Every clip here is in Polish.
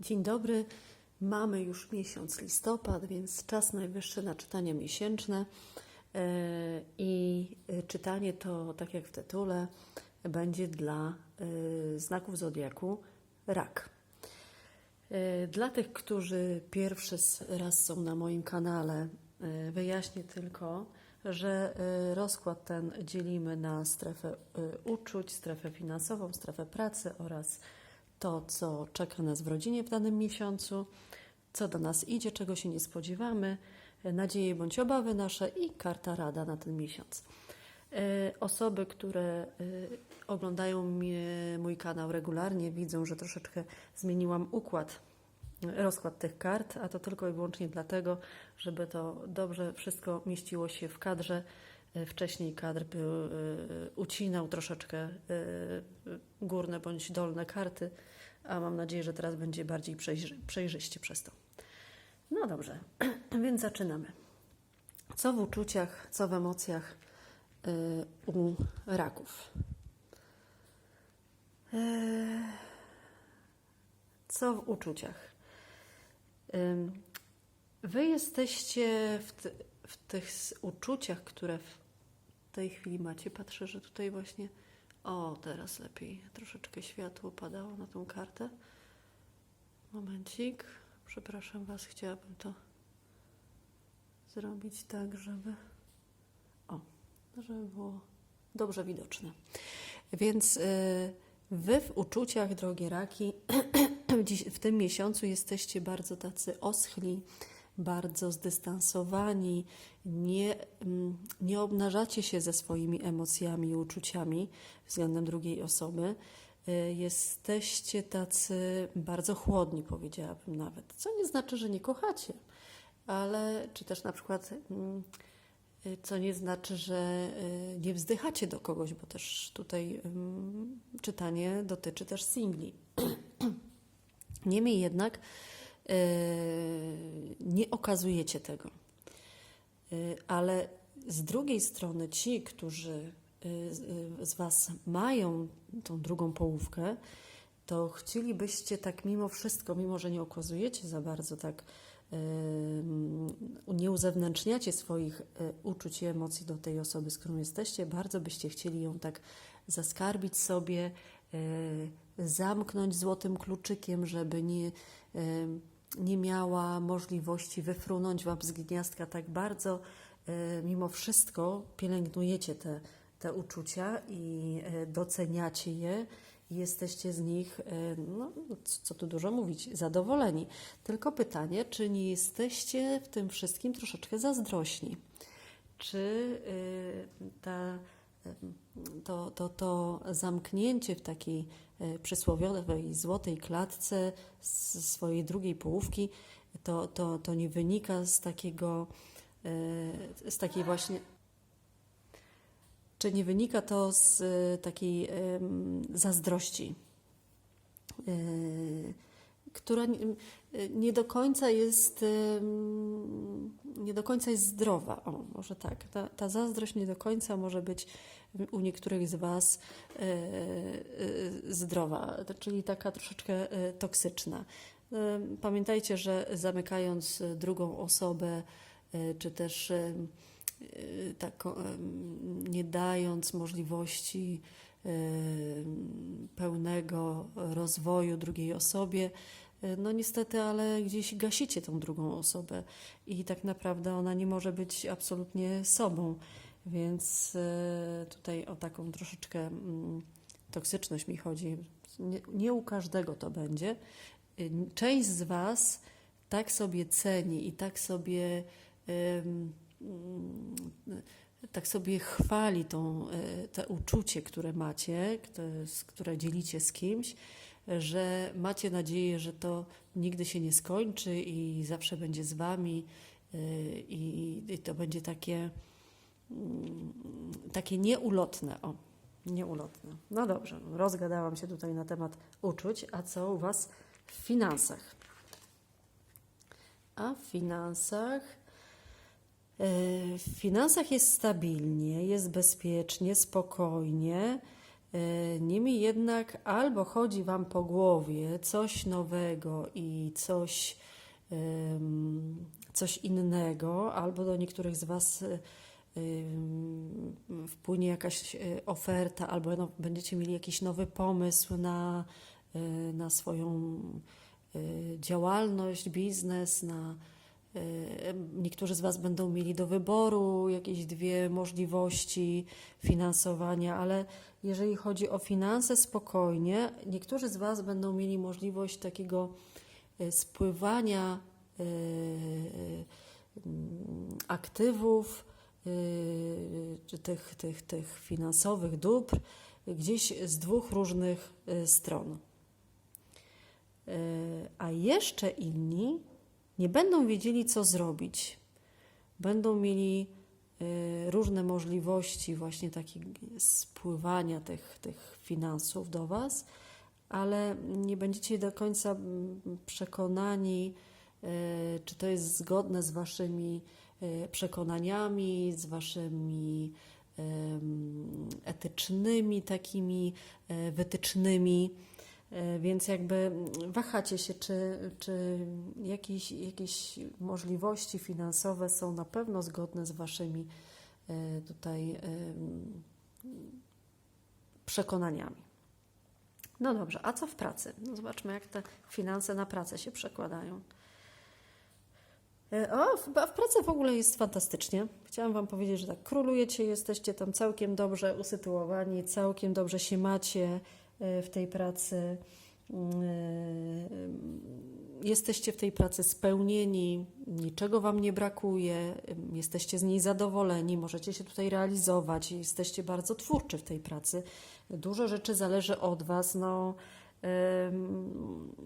Dzień dobry. Mamy już miesiąc listopad, więc czas najwyższy na czytania miesięczne. E, I czytanie to, tak jak w tytule, będzie dla e, znaków zodiaku rak. E, Dla tych, którzy pierwszy raz są na moim kanale, wyjaśnię tylko, że rozkład ten dzielimy na strefę uczuć, strefę finansową, strefę pracy oraz to, co czeka nas w rodzinie w danym miesiącu, co do nas idzie, czego się nie spodziewamy, nadzieje bądź obawy nasze i karta rada na ten miesiąc. E, Osoby, które e, oglądają mój kanał regularnie, widzą, że troszeczkę zmieniłam układ, rozkład tych kart, a to tylko i wyłącznie dlatego, żeby to dobrze wszystko mieściło się w kadrze. E, Wcześniej kadr był, e, ucinał troszeczkę górne bądź dolne karty, a mam nadzieję, że teraz będzie bardziej przejrzy, przejrzyście przez to. No dobrze, więc zaczynamy. Co w uczuciach, co w emocjach y, u raków? Co w uczuciach? Wy jesteście w, w tych uczuciach, które w tej chwili macie. Patrzę, że tutaj właśnie. O, teraz lepiej. Troszeczkę światło padało na tą kartę. Momencik. Przepraszam Was, chciałabym to zrobić tak, żeby. O, żeby było dobrze widoczne. Więc y, Wy w uczuciach, drogie raki, w tym miesiącu jesteście bardzo tacy oschli, bardzo zdystansowani, nie, mm, nie obnażacie się ze swoimi emocjami i uczuciami względem drugiej osoby. Y, Jesteście tacy bardzo chłodni, powiedziałabym nawet. Co nie znaczy, że nie kochacie, ale czy też na przykład. mm, y, Co nie znaczy, że y, nie wzdychacie do kogoś, bo też tutaj ym, czytanie dotyczy też singli. Niemniej jednak nie okazujecie tego. Y, Ale z drugiej strony ci, którzy y, z- Was mają tą drugą połówkę, to chcielibyście tak mimo wszystko, mimo że nie okazujecie za bardzo tak, nie uzewnętrzniacie swoich uczuć i emocji do tej osoby, z którą jesteście, bardzo byście chcieli ją tak zaskarbić sobie, zamknąć złotym kluczykiem, żeby nie, nie miała możliwości wyfrunąć Wam z gniazdka tak bardzo. y, Mimo wszystko pielęgnujecie te, te uczucia i y, doceniacie je i jesteście z nich, y, no, co tu dużo mówić, zadowoleni. Tylko pytanie, czy nie jesteście w tym wszystkim troszeczkę zazdrośni? Czy ta, to, to, to zamknięcie w takiej przysłowiowej złotej klatce swojej drugiej połówki, to, to, to nie wynika z takiego, y, z takiej właśnie czy nie wynika to z takiej zazdrości, y, która nie, do końca jest nie do końca jest zdrowa. O, może tak. Ta, ta zazdrość nie do końca może być u niektórych z Was y, y, zdrowa, czyli taka troszeczkę y, toksyczna. Pamiętajcie, że zamykając drugą osobę, czy też tak, nie dając możliwości pełnego rozwoju drugiej osobie, no niestety, ale gdzieś gasicie tą drugą osobę i tak naprawdę ona nie może być absolutnie sobą, więc y, tutaj o taką troszeczkę mm, toksyczność mi chodzi. Nie, nie u każdego to będzie. Y, Część z Was tak sobie ceni i tak sobie mm, tak sobie chwali tą, y, te uczucie, które macie, które, które dzielicie z kimś, że macie nadzieję, że to nigdy się nie skończy i zawsze będzie z Wami y, i, i to będzie takie, mm, takie nieulotne. O, nieulotne. No dobrze, rozgadałam się tutaj na temat uczuć, a co u Was w finansach? A w finansach E, W finansach jest stabilnie, jest bezpiecznie, spokojnie. E, Niemniej jednak albo chodzi Wam po głowie coś nowego i coś, coś innego, albo do niektórych z Was e, wpłynie jakaś e, oferta, albo no, będziecie mieli jakiś nowy pomysł na, na swoją działalność, biznes, na Niektórzy z Was będą mieli do wyboru jakieś dwie możliwości finansowania, ale jeżeli chodzi o finanse, spokojnie. Niektórzy z Was będą mieli możliwość takiego e, spływania e, aktywów, e, czy tych, tych, tych finansowych dóbr gdzieś z dwóch różnych e, stron. E, A jeszcze inni nie będą wiedzieli, co zrobić. Będą mieli e, różne możliwości właśnie takiego spływania tych, tych finansów do Was, ale nie będziecie do końca przekonani, e, czy to jest zgodne z Waszymi e, przekonaniami, z Waszymi etycznymi takimi wytycznymi. E, Więc jakby wahacie się, czy, czy jakieś, jakieś możliwości finansowe są na pewno zgodne z Waszymi e, tutaj przekonaniami. No dobrze, a co w pracy? No zobaczmy, jak te finanse na pracę się przekładają. E, O, w, w pracy w ogóle jest fantastycznie. Chciałam Wam powiedzieć, że tak królujecie, jesteście tam całkiem dobrze usytuowani, całkiem dobrze się macie w tej pracy. E, Jesteście w tej pracy spełnieni, niczego Wam nie brakuje, jesteście z niej zadowoleni, możecie się tutaj realizować, jesteście bardzo twórczy w tej pracy. Dużo rzeczy zależy od Was. No,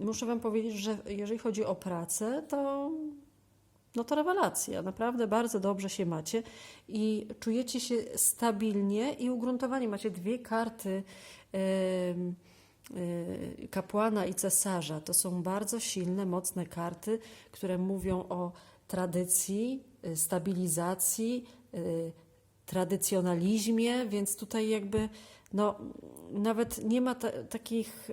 muszę Wam powiedzieć, że jeżeli chodzi o pracę, to no to rewelacja. Naprawdę bardzo dobrze się macie i czujecie się stabilnie i ugruntowanie. Macie dwie karty y, kapłana i cesarza. To są bardzo silne, mocne karty, które mówią o tradycji, y, stabilizacji, y, tradycjonalizmie, więc tutaj jakby no, nawet nie ma ta, takich,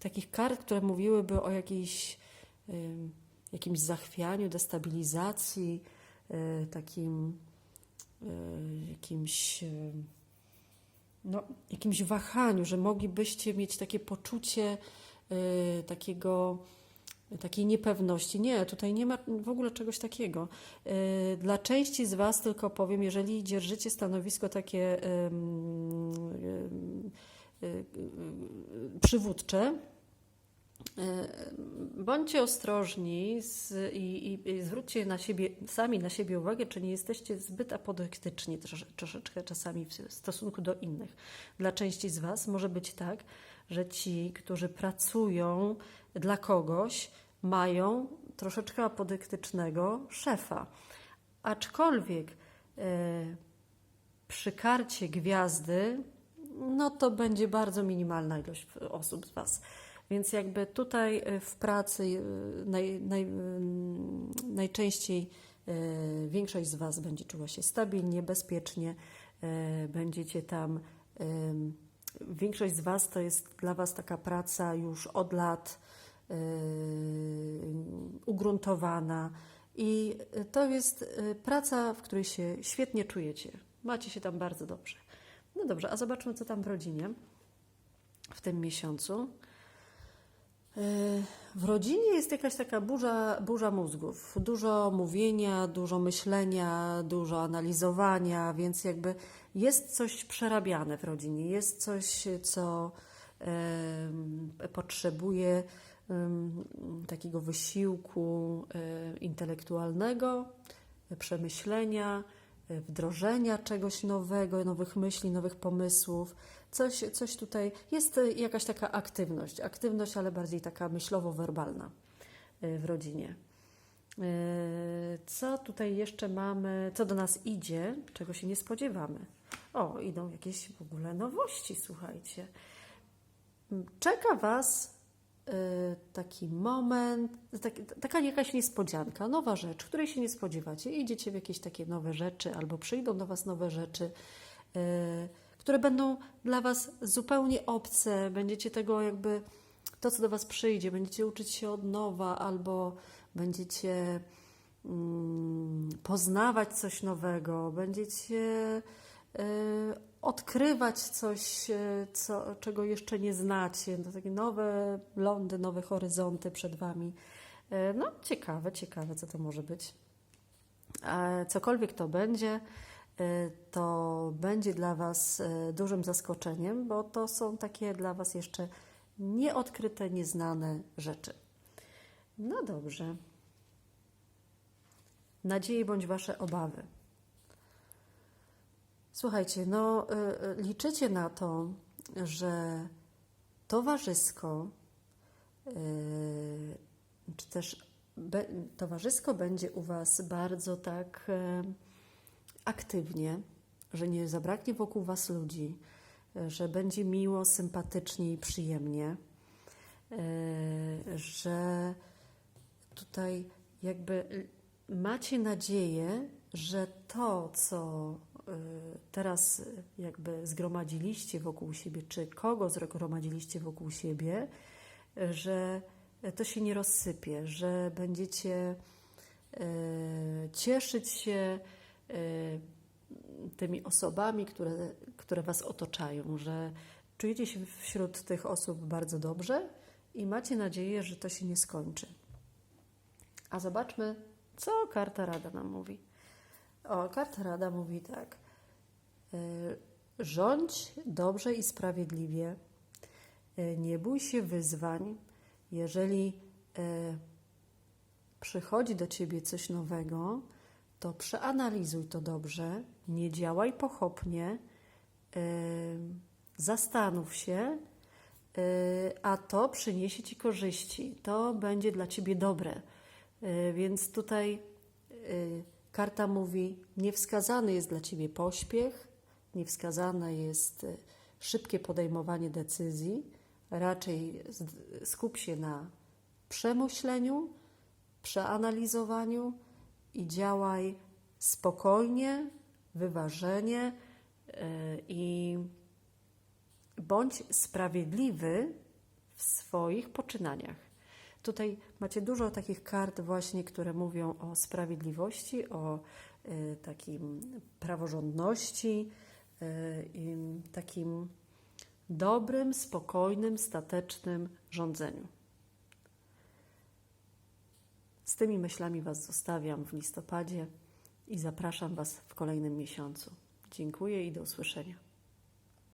takich kart, które mówiłyby o jakiejś jakimś zachwianiu, destabilizacji, e, takim e, jakimś, e, no, jakimś wahaniu, że moglibyście mieć takie poczucie takiego, takiej niepewności. Nie, tutaj nie ma w ogóle czegoś takiego. Dla części z Was tylko powiem, jeżeli dzierżycie stanowisko takie przywódcze, Bądźcie ostrożni z, i, i, i zwróćcie na siebie, sami na siebie uwagę, czy nie jesteście zbyt apodyktyczni trosze, troszeczkę czasami w stosunku do innych. Dla części z Was może być tak, że ci, którzy pracują dla kogoś, mają troszeczkę apodyktycznego szefa. Aczkolwiek e, przy karcie gwiazdy, no to będzie bardzo minimalna ilość osób z Was. Więc jakby tutaj e, w pracy e, naj, naj, mm, najczęściej większość z Was będzie czuła się stabilnie, bezpiecznie, będziecie tam. Większość z Was to jest dla Was taka praca już od lat ugruntowana i to jest praca, w której się świetnie czujecie. Macie się tam bardzo dobrze. No dobrze, a zobaczmy, co tam w rodzinie w tym miesiącu. W rodzinie jest jakaś taka burza, burza mózgów. Dużo mówienia, dużo myślenia, dużo analizowania, więc jakby jest coś przerabiane w rodzinie, jest coś, co em, potrzebuje em, takiego wysiłku e, intelektualnego, przemyślenia, e, wdrożenia czegoś nowego, nowych myśli, nowych pomysłów. Coś, coś tutaj jest e, jakaś taka aktywność, aktywność, ale bardziej taka myślowo-werbalna e, w rodzinie. E, Co tutaj jeszcze mamy, co do nas idzie, czego się nie spodziewamy? O, idą jakieś w ogóle nowości, słuchajcie. Czeka Was y, taki moment, tak, taka jakaś niespodzianka, nowa rzecz, której się nie spodziewacie. Idziecie w jakieś takie nowe rzeczy, albo przyjdą do Was nowe rzeczy, y, które będą dla Was zupełnie obce. Będziecie tego jakby, to co do Was przyjdzie, będziecie uczyć się od nowa albo będziecie mm, poznawać coś nowego, będziecie y, odkrywać coś, y, co, czego jeszcze nie znacie. To takie nowe lądy, nowe horyzonty przed Wami. Y, no, ciekawe, ciekawe, co to może być. E, Cokolwiek to będzie, to będzie dla Was y, dużym zaskoczeniem, bo to są takie dla Was jeszcze nieodkryte, nieznane rzeczy. No dobrze. Nadzieje bądź Wasze obawy. Słuchajcie, no y, y, liczycie na to, że towarzysko, y, czy też towarzysko będzie u Was bardzo tak y, aktywnie, że nie zabraknie wokół Was ludzi, y, że będzie miło, sympatycznie i przyjemnie, y, że tutaj jakby macie nadzieję, że to, co y, teraz jakby zgromadziliście wokół siebie, czy kogo zgromadziliście wokół siebie, że to się nie rozsypie, że będziecie cieszyć się tymi osobami, które, które Was otaczają, że czujecie się wśród tych osób bardzo dobrze i macie nadzieję, że to się nie skończy. A zobaczmy, co karta Rada nam mówi. O, karta Rada mówi tak. y, Rządź dobrze i sprawiedliwie. y, Nie bój się wyzwań. Jeżeli y, przychodzi do ciebie coś nowego, to przeanalizuj to dobrze. Nie działaj pochopnie. y, Zastanów się, y, a to przyniesie ci korzyści. To będzie dla ciebie dobre. Y, Więc tutaj y, karta mówi: niewskazany jest dla ciebie pośpiech, niewskazane jest y, szybkie podejmowanie decyzji. Raczej skup się na przemyśleniu, przeanalizowaniu i działaj spokojnie, wyważenie y, i bądź sprawiedliwy w swoich poczynaniach. Tutaj macie dużo takich kart właśnie, które mówią o sprawiedliwości, o y, takim praworządności i takim dobrym, spokojnym, statecznym rządzeniu. Z tymi myślami Was zostawiam w listopadzie i zapraszam Was w kolejnym miesiącu. Dziękuję i do usłyszenia.